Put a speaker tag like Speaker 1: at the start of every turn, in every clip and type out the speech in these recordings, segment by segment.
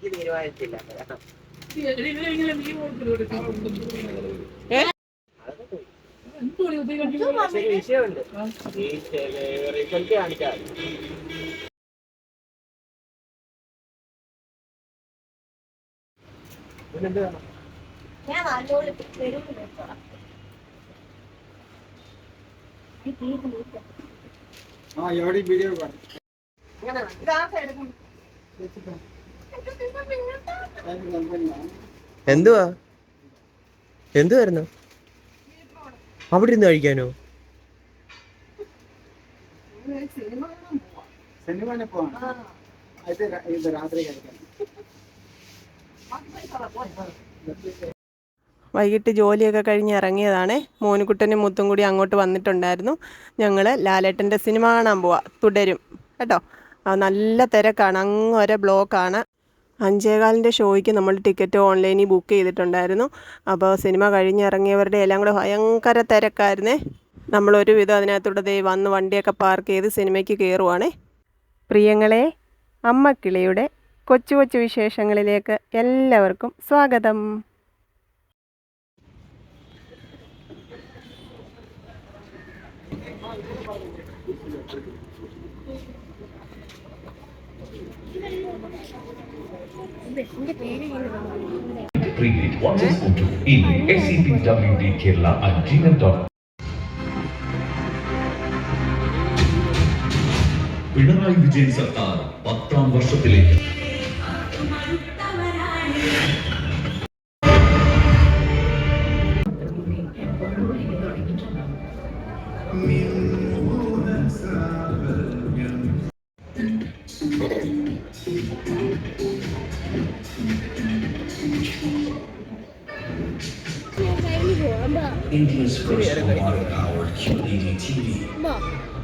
Speaker 1: എനിക്ക് തീരുമാനിച്ചില്ല.
Speaker 2: ഞാൻ
Speaker 3: ആ എവിടെ
Speaker 2: വീഡിയോ കാണും. ഇതാ സൈഡ്
Speaker 1: എന്തുവാ? എന്തുവായിരുന്നു? അവിടെ ഇരുന്ന് കഴിക്കാനോ?
Speaker 4: വൈകിട്ട് ജോലിയൊക്കെ കഴിഞ്ഞ് ഇറങ്ങിയതാണ്. മോനുകുട്ടനും മുത്തും കൂടി അങ്ങോട്ട് വന്നിട്ടുണ്ടായിരുന്നു. ഞങ്ങൾ ലാലേട്ടന്റെ സിനിമ കാണാൻ പോവാം. തുടരും. കേട്ടോ? നല്ല തിരക്കാണ്. അങ്ങ് ബ്ലോക്കാണ് അഞ്ചേകാലിന്റെ ഷോയ്ക്ക് നമ്മൾ ടിക്കറ്റ് ഓൺലൈനിൽ ബുക്ക് ചെയ്തിട്ടുണ്ടായിരുന്നു. അപ്പോൾ സിനിമ കഴിഞ്ഞിറങ്ങിയവരുടെ എല്ലാം കൂടെ ഭയങ്കര തിരക്കായിരുന്നേ. നമ്മളൊരു വിധം അതിനകത്തൂടെ ദേ വന്ന് വണ്ടിയൊക്കെ പാർക്ക് ചെയ്ത് സിനിമയ്ക്ക് കയറുവാണേ. പ്രിയങ്ങളെ അമ്മക്കിളിയുടെ കൊച്ചു കൊച്ചു വിശേഷങ്ങളിലേക്ക് എല്ലാവർക്കും സ്വാഗതം.
Speaker 5: Read what is photo in SCPWD Kerala at gmail.com. Pinarayi Vijayan സർക്കാർ പത്താം വർഷത്തിലേക്ക് India's first water-powered QLED TV.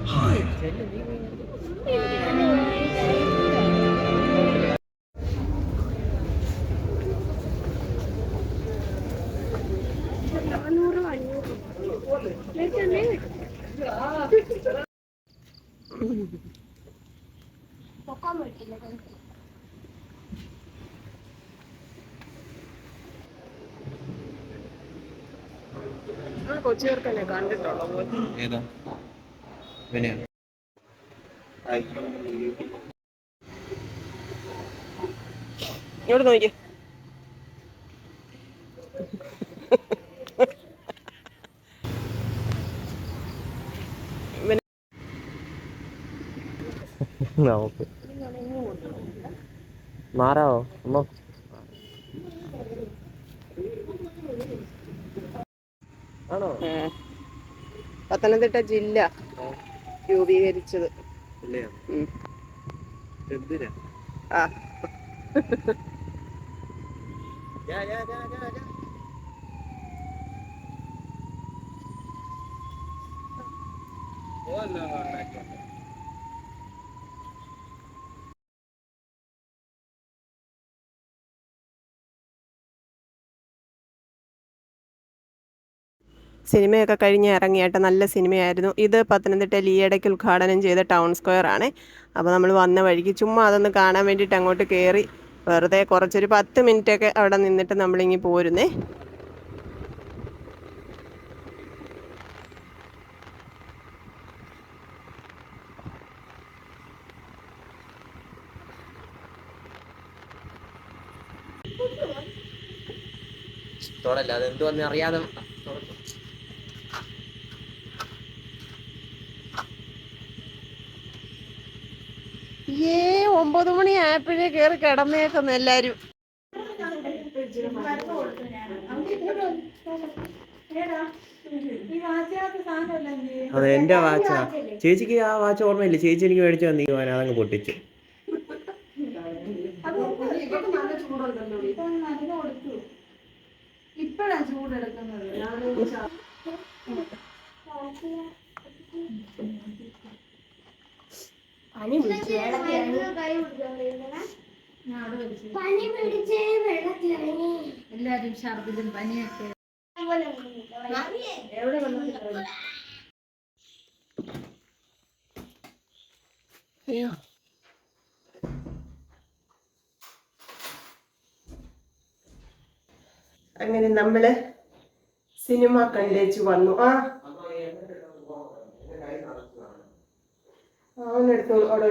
Speaker 5: Hive. Mm-hmm.
Speaker 2: പൊക്കാൻ പറ്റില്ല
Speaker 4: കൊച്ചുകാർക്കല്ലേ കണ്ടിട്ടുള്ളൂ
Speaker 1: ഏതാ? ഇവനെയാ?
Speaker 4: ഇങ്ങോട്ട് നോക്കി
Speaker 1: ഓക്കെ മാറാവോ അമ്മ ആണോ?
Speaker 4: പത്തനംതിട്ട ജില്ല രൂപീകരിച്ചത്. ആ.
Speaker 1: യാ, യാ, യാ, യാ, യാ.
Speaker 4: സിനിമയൊക്കെ കഴിഞ്ഞ് ഇറങ്ങിയിട്ട് നല്ല സിനിമയായിരുന്നു. ഇത് പത്തനംതിട്ടയിൽ ഈയിടയ്ക്ക് ഉദ്ഘാടനം ചെയ്ത ടൗൺ സ്ക്വയർ ആണ്. അപ്പോൾ നമ്മൾ വന്ന വഴിക്ക് ചുമ്മാ അതൊന്ന് കാണാൻ വേണ്ടിയിട്ട് അങ്ങോട്ട് കയറി വെറുതെ കുറച്ചൊരു പത്ത് മിനിറ്റൊക്കെ അവിടെ നിന്നിട്ട് നമ്മളിങ്ങി പോരുന്നേ.
Speaker 1: തൊടല്ല അതെന്തുവന്ന് അറിയാതെ
Speaker 4: ഏ ഒമ്പത് മണി ആയപ്പോഴേ കേറി കിടന്നേക്കുന്നു എല്ലാരും.
Speaker 1: അതെ എന്റെ വാച്ചാ. ചേച്ചിക്ക് ആ വാച്ച് ഓർമ്മയില്ല. ചേച്ചി എനിക്ക് മേടിച്ചു തന്നീ. അതങ്ങ് പൊട്ടിച്ചു.
Speaker 2: ഇപ്പഴാ ചൂടെടുക്കുന്നത്. പനി പിടിച്ച് വെള്ളത്തിറങ്ങി എല്ലാരും ഛർദിലും പനിയൊക്കെ. എവിടെ വെള്ളത്തിൽ
Speaker 4: അയ്യോ. അങ്ങനെ നമ്മൾ സിനിമ കണ്ടേച്ച് വന്നു. ആ അവനെടുത്തു അവിടെ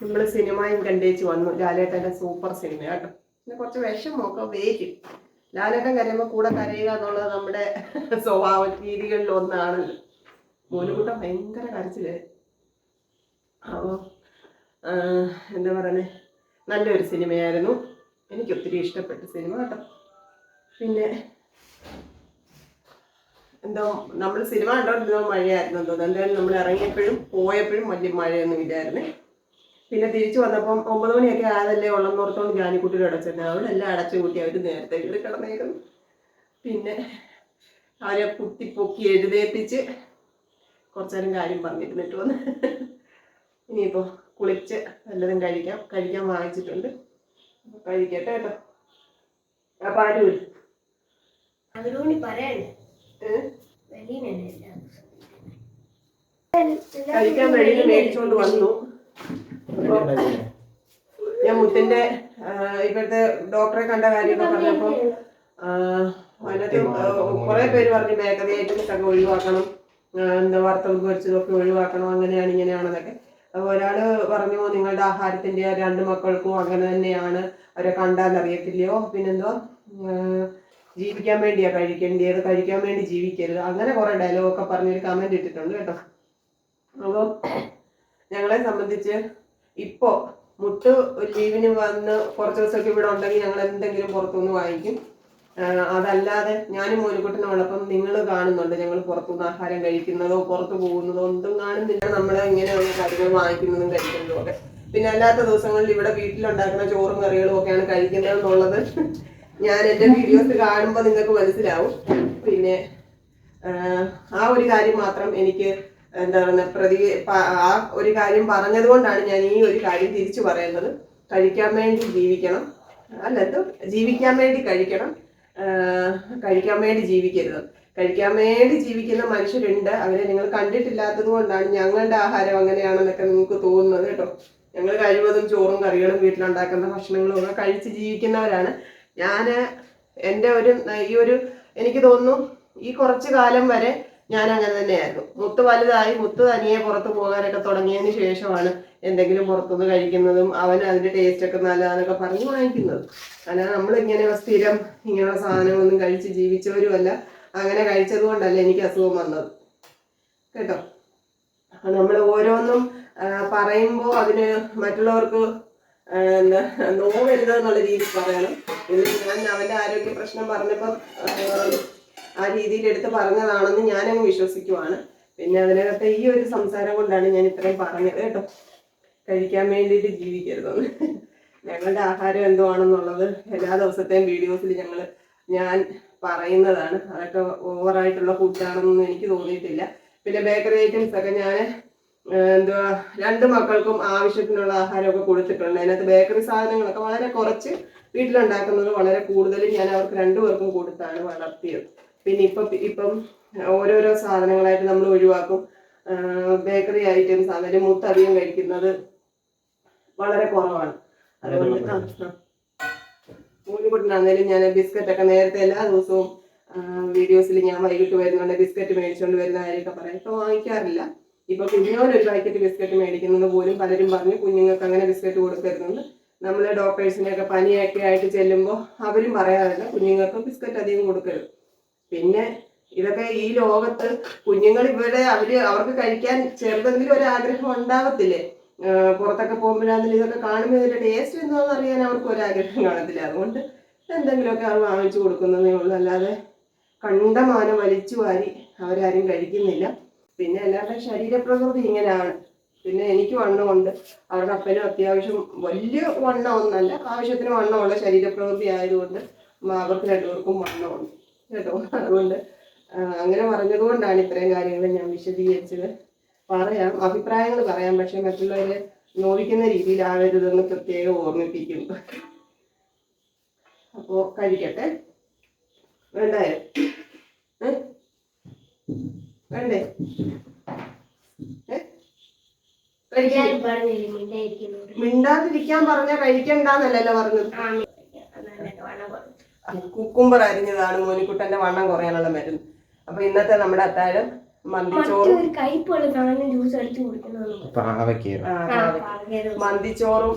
Speaker 4: നമ്മൾ സിനിമയും കണ്ടേച്ച് വന്നു. ലാലേട്ടന്റെ സൂപ്പർ സിനിമ കേട്ടോ. പിന്നെ കുറച്ച് വിഷമൊക്കെ വേരും. ലാലേട്ടൻ കരയുമ്പോൾ കൂടെ കരയുക എന്നുള്ളത് നമ്മുടെ സ്വഭാവ രീതികളിൽ ഒന്നാണല്ലോ. മോനുകൂട്ടം ഭയങ്കര കരച്ചിൽ. അപ്പോൾ എന്താ പറയുന്നത് നല്ലൊരു സിനിമയായിരുന്നു എനിക്ക് ഒത്തിരി ഇഷ്ടപ്പെട്ട സിനിമ കേട്ടോ. പിന്നെ എന്തോ നമ്മൾ സിനിമ കണ്ടോ മഴയായിരുന്നു എന്തോ. എന്തായാലും നമ്മൾ ഇറങ്ങിയപ്പോഴും പോയപ്പോഴും വലിയ മഴയൊന്നും ഇല്ലായിരുന്നു. പിന്നെ തിരിച്ചു വന്നപ്പം ഒമ്പത് മണിയൊക്കെ ആയതല്ലേ ഉള്ളം ഓർത്തോണ്ട് ജാനിക്കുട്ടിയുടെ അടച്ചിരുന്നു അവിടെ എല്ലാം അടച്ചു കൂട്ടി അവർ നേരത്തെ കയറി കിടന്നേക്കുന്നു. പിന്നെ അവരെ കുത്തി പൊക്കി എഴുതേപ്പിച്ച് കുറച്ചേരം കാര്യം പറഞ്ഞിരുന്നിട്ട് വന്ന്. ഇനിയിപ്പോൾ കുളിച്ച് വല്ലതും കഴിക്കാം. കഴിക്കാൻ വാങ്ങിച്ചിട്ടുണ്ട്. അപ്പൊ കഴിക്കട്ടെ കേട്ടോ. ആ പാൽ കുടി.
Speaker 2: അവരോട് പറയണ്ടേ?
Speaker 4: കഴിക്കാൻ വേണ്ടി മേടിച്ചുകൊണ്ട് വന്നു. ഞാൻ മുത്തിന്റെ ഇപ്പോഴത്തെ ഡോക്ടറെ കണ്ട കാര്യമൊക്കെ പറഞ്ഞപ്പോൾ അതിനകത്ത് കുറെ പേര് പറഞ്ഞു ബേക്കറി ഐറ്റംസ് ഒക്കെ ഒഴിവാക്കണം എന്താ വറുത്തതും പൊരിച്ചതൊക്കെ ഒഴിവാക്കണം. അങ്ങനെയാണ് ഇങ്ങനെയാണെന്നൊക്കെ. അപ്പോൾ ഒരാൾ പറഞ്ഞു നിങ്ങളുടെ ആഹാരത്തിന്റെ രണ്ട് മക്കൾക്കും അങ്ങനെ തന്നെയാണ്. അവരെ കണ്ടാൽ അറിയത്തില്ലയോ? പിന്നെന്തോ ജീവിക്കാൻ വേണ്ടിയാ കഴിക്കേണ്ടത് കഴിക്കാൻ വേണ്ടി ജീവിക്കരുത്. അങ്ങനെ കുറെ ഡയലോഗ് ഡയലോഗൊക്കെ പറഞ്ഞൊരു കമന്റ് ഇട്ടിട്ടുണ്ട് കേട്ടോ. അപ്പം ഞങ്ങളെ സംബന്ധിച്ച് ഇപ്പോ മുട്ട് ലീവിന് വന്ന് കുറച്ച് ദിവസമൊക്കെ ഇവിടെ ഉണ്ടെങ്കിൽ ഞങ്ങൾ എന്തെങ്കിലും പുറത്തുനിന്ന് വാങ്ങിക്കും. അതല്ലാതെ ഞാനും മോനുകുട്ടനും ഉള്ളപ്പം നിങ്ങൾ കാണുന്നുണ്ട്. ഞങ്ങൾ പുറത്തുനിന്ന് ആഹാരം കഴിക്കുന്നതോ പുറത്തു പോകുന്നതോ ഒന്നും കാണുന്നില്ല. നമ്മൾ ഇങ്ങനെയുള്ള കാര്യങ്ങൾ വാങ്ങിക്കുന്നതും കഴിക്കുന്നതും ഒക്കെ. പിന്നെ അല്ലാത്ത ദിവസങ്ങളിൽ ഇവിടെ വീട്ടിലുണ്ടാക്കുന്ന ചോറും കറികളും ഒക്കെയാണ് കഴിക്കുന്നത് എന്നുള്ളത് ഞാൻ എന്റെ വീഡിയോസ് കാണുമ്പോൾ നിങ്ങൾക്ക് മനസ്സിലാവും. പിന്നെ ആ ഒരു കാര്യം മാത്രം എനിക്ക് എന്താ പറയുക പ്രതി ആ ഒരു കാര്യം പറഞ്ഞത് കൊണ്ടാണ് ഞാൻ ഈ ഒരു കാര്യം തിരിച്ചു പറയുന്നത്. കഴിക്കാൻ വേണ്ടി ജീവിക്കണം. അല്ല എന്തോ ജീവിക്കാൻ വേണ്ടി കഴിക്കണം. കഴിക്കാൻ വേണ്ടി ജീവിക്കരുത്. കഴിക്കാൻ വേണ്ടി ജീവിക്കുന്ന മനുഷ്യരുണ്ട്. അവരെ നിങ്ങൾ കണ്ടിട്ടില്ലാത്തത് കൊണ്ടാണ് ഞങ്ങളുടെ ആഹാരം അങ്ങനെയാണെന്നൊക്കെ നിങ്ങൾക്ക് തോന്നുന്നത് കേട്ടോ. ഞങ്ങൾ കഴിവതും ചോറും കറികളും വീട്ടിലുണ്ടാക്കുന്ന ഭക്ഷണങ്ങളും ഒക്കെ കഴിച്ച് ജീവിക്കുന്നവരാണ്. ഞാൻ എന്റെ ഒരു ഈ ഒരു എനിക്ക് തോന്നുന്നു ഈ കുറച്ച് കാലം വരെ ഞാൻ അങ്ങനെ തന്നെയായിരുന്നു. മുത്ത് വലുതായി മുത്ത് തനിയെ പുറത്ത് പോകാനൊക്കെ തുടങ്ങിയതിന് ശേഷമാണ് എന്തെങ്കിലും പുറത്തുനിന്ന് കഴിക്കുന്നതും അവൻ അതിന്റെ ടേസ്റ്റ് ഒക്കെ നല്ലതാന്നൊക്കെ പറഞ്ഞ് വാങ്ങിക്കുന്നത്. കാരണം നമ്മളിങ്ങനെ സ്ഥിരം ഇങ്ങനെയുള്ള സാധനങ്ങളൊന്നും കഴിച്ച് ജീവിച്ചവരുമല്ല. അങ്ങനെ കഴിച്ചത് കൊണ്ടല്ല എനിക്ക് അസുഖം വന്നത്. കേട്ടോ? നമ്മൾ ഓരോന്നും പറയുമ്പോൾ അതിന് മറ്റുള്ളവർക്ക് നോവരുത് എന്നുള്ള രീതിയിൽ പറയണം. എന്നിട്ട് ഞാൻ അവന്റെ ആരോഗ്യ പ്രശ്നം പറഞ്ഞപ്പം ആ, ആ രീതിയിൽ എടുത്ത് പറഞ്ഞതാണെന്ന് ഞാനങ്ങ് വിശ്വസിക്കുവാണ്. പിന്നെ അതിനകത്ത് ഈ ഒരു സംസാരം കൊണ്ടാണ് ഞാൻ ഇത്രയും പറഞ്ഞത് കേട്ടോ. കഴിക്കാൻ വേണ്ടിയിട്ട് ജീവിക്കരുതെന്ന്. ഞങ്ങളുടെ ആഹാരം എന്തോ ആണെന്നുള്ളത് എല്ലാ ദിവസത്തെയും വീഡിയോസിൽ ഞങ്ങൾ ഞാൻ പറയുന്നതാണ്. അതൊക്കെ ഓവറായിട്ടുള്ള ഫുഡാണെന്നൊന്നും എനിക്ക് തോന്നിയിട്ടില്ല. പിന്നെ ബേക്കറി ഐറ്റംസ് ഒക്കെ ഞാൻ എന്തുവാ രണ്ട് മക്കൾക്കും ആവശ്യത്തിനുള്ള ആഹാരമൊക്കെ കൊടുത്തിട്ടുണ്ട്. അതിനകത്ത് ബേക്കറി സാധനങ്ങളൊക്കെ വളരെ കുറച്ച് വീട്ടിലുണ്ടാക്കുന്നത് വളരെ കൂടുതലും ഞാൻ അവർക്ക് രണ്ടുപേർക്കും കൊടുത്താണ് വളർത്തിയത്. പിന്നെ ഇപ്പം ഇപ്പം ഓരോരോ സാധനങ്ങളായിട്ട് നമ്മൾ ഒഴിവാക്കും. ബേക്കറി ഐറ്റംസ് ആണെങ്കിലും മുത്തധികം കഴിക്കുന്നത് വളരെ കുറവാണ്. അതുകൊണ്ട് ആ ഞാൻ ബിസ്ക്കറ്റ് ഒക്കെ നേരത്തെ എല്ലാ ദിവസവും വീഡിയോസിൽ ഞാൻ വൈകിട്ട് വരുന്നുണ്ട്. ബിസ്ക്കറ്റ് മേടിച്ചുകൊണ്ട് വരുന്ന കാര്യമൊക്കെ പറയാം. ഇപ്പൊ വാങ്ങിക്കാറില്ല. ഇപ്പൊ കുഞ്ഞോന് ഒരു പാക്കറ്റ് ബിസ്ക്കറ്റ് മേടിക്കുന്നത് പോലും പലരും പറഞ്ഞു കുഞ്ഞുങ്ങൾക്ക് അങ്ങനെ ബിസ്ക്കറ്റ് കൊടുക്കരുതെന്ന്. നമ്മൾ ഒക്കെ പനിയൊക്കെ ആയിട്ട് ചെല്ലുമ്പോൾ അവരും പറയാറില്ല കുഞ്ഞുങ്ങൾക്ക് ബിസ്ക്കറ്റ് അധികം കൊടുക്കരുത്. പിന്നെ ഇതൊക്കെ ഈ ലോകത്ത് കുഞ്ഞുങ്ങൾ ഇവിടെ അവർ അവർക്ക് കഴിക്കാൻ ചെറുതെങ്കിലും ഒരു ആഗ്രഹം ഉണ്ടാകത്തില്ലേ ആഹ് പുറത്തൊക്കെ പോകുമ്പോഴാണെങ്കിലും ഇതൊക്കെ കാണുമ്പോൾ ഇതിന്റെ ടേസ്റ്റ് എന്താണെന്ന് അറിയാൻ അവർക്ക് ഒരു ആഗ്രഹം കാണത്തില്ല. അതുകൊണ്ട് എന്തെങ്കിലുമൊക്കെ അവർ വാങ്ങിച്ചു കൊടുക്കുന്നതേ ഉള്ളൂ. അല്ലാതെ കണ്ടമാനം വലിച്ചു വാരി അവരാരും കഴിക്കുന്നില്ല. പിന്നെ എല്ലാവരുടെ ശരീരപ്രകൃതി ഇങ്ങനെയാണ്. പിന്നെ എനിക്ക് വണ്ണമുണ്ട്. അവരുടെ അപ്പനും അത്യാവശ്യം വലിയ വണ്ണം ഒന്നല്ല ആവശ്യത്തിന് വണ്ണമുള്ള ശരീരപ്രകൃതി ആയതുകൊണ്ട് അവർക്ക് രണ്ടുപേർക്കും വണ്ണമുണ്ട്. കേട്ടോ? അതുകൊണ്ട് അങ്ങനെ പറഞ്ഞതുകൊണ്ടാണ് ഇത്രയും കാര്യങ്ങൾ ഞാൻ വിശദീകരിച്ചത്. പറയാം. അഭിപ്രായങ്ങൾ പറയാം. പക്ഷെ മറ്റുള്ളവരെ നോവിക്കുന്ന രീതിയിലാവരുതെന്ന് പ്രത്യേകം ഓർമ്മിപ്പിക്കും അപ്പോൾ കഴിക്കട്ടെ. വേണ്ടായോ മിണ്ടാതിരിക്കാൻ പറഞ്ഞ കഴിക്കണ്ടെന്നല്ലല്ലോ പറഞ്ഞത്. കുക്കുംബർ അരിഞ്ഞതാണ് മോനിക്കുട്ടന്റെ വണ്ണം കുറയാനുള്ള മരുന്ന്. അപ്പൊ ഇന്നത്തെ നമ്മുടെ അത്താഴം മന്തിച്ചോറും മന്തിച്ചോറും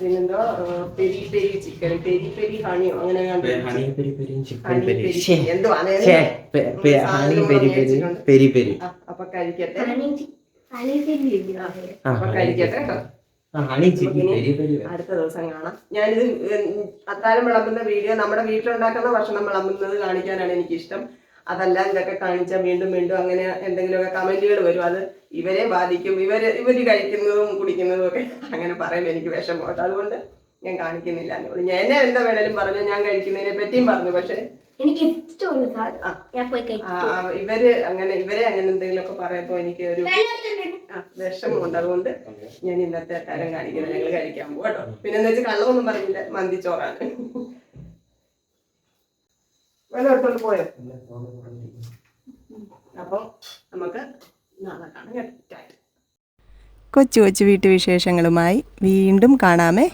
Speaker 4: പിന്നെന്തോ peri peri chicken peri peri ഹണിയോ അങ്ങനെ കണ്ടു.
Speaker 6: ഹണി പെരി പെരിയും ചിക്കൻ പെരി.
Speaker 4: പെരി
Speaker 6: ശ്ശേ.
Speaker 4: എന്തുവാണ്
Speaker 6: ശ്ശേ, പെ- പെ- honey peri peri peri peri.
Speaker 4: ആ, അപ്പൊ കഴിക്കട്ടെ. അടുത്ത ദിവസം കാണാം. ഞാനിത് അത്താരം അത്താഴം വിളമ്പുന്ന വീഡിയോ നമ്മുടെ വീട്ടിലുണ്ടാക്കുന്ന ഭക്ഷണം വിളമ്പുന്നത് കാണിക്കാനാണ് എനിക്കിഷ്ടം. അതല്ല ഇതൊക്കെ കാണിച്ചാൽ വീണ്ടും വീണ്ടും അങ്ങനെ എന്തെങ്കിലുമൊക്കെ കമന്റുകൾ വരും. അത് ഇവരെ ബാധിക്കും. ഇവർ ഇവർ കഴിക്കുന്നതും കുടിക്കുന്നതും ഒക്കെ അങ്ങനെ പറയുമ്പോൾ എനിക്ക് വിഷമം. അതുകൊണ്ട് ഞാൻ കാണിക്കുന്നില്ല. ഞാൻ എന്നെ എന്താ വേണേലും പറഞ്ഞു. ഞാൻ കഴിക്കുന്നതിനെ പറ്റിയും പറഞ്ഞു. പക്ഷെ
Speaker 2: എനിക്ക് ഇഷ്ടമുള്ള സാധനം ഞാൻ പോയി
Speaker 4: ആ,
Speaker 2: കഴിക്കും
Speaker 4: ഇവർ അങ്ങനെ ഇവരെ അങ്ങനെ എന്തെങ്കിലും ഒക്കെ പറയുമ്പോ എനിക്ക് ഒരു വിഷമമുണ്ട്. അതുകൊണ്ട് ഞാൻ ഇന്നത്തെ കാര്യം കാണിക്കുന്നത് ഞങ്ങൾ കഴിക്കാൻ പോകും കേട്ടോ പിന്നെ എന്താ വെച്ചാൽ കള്ളമൊന്നും പറഞ്ഞില്ല. മന്തിച്ചോറാണ്. വല്ല എടുത്തോണ്ട് പോയോ? അപ്പോൾ നമുക്ക് നാളെ കാണാം. കേട്ടോ
Speaker 7: കൊച്ചു കൊച്ചു വീട്ടുവിശേഷങ്ങളുമായി വീണ്ടും കാണാമേ.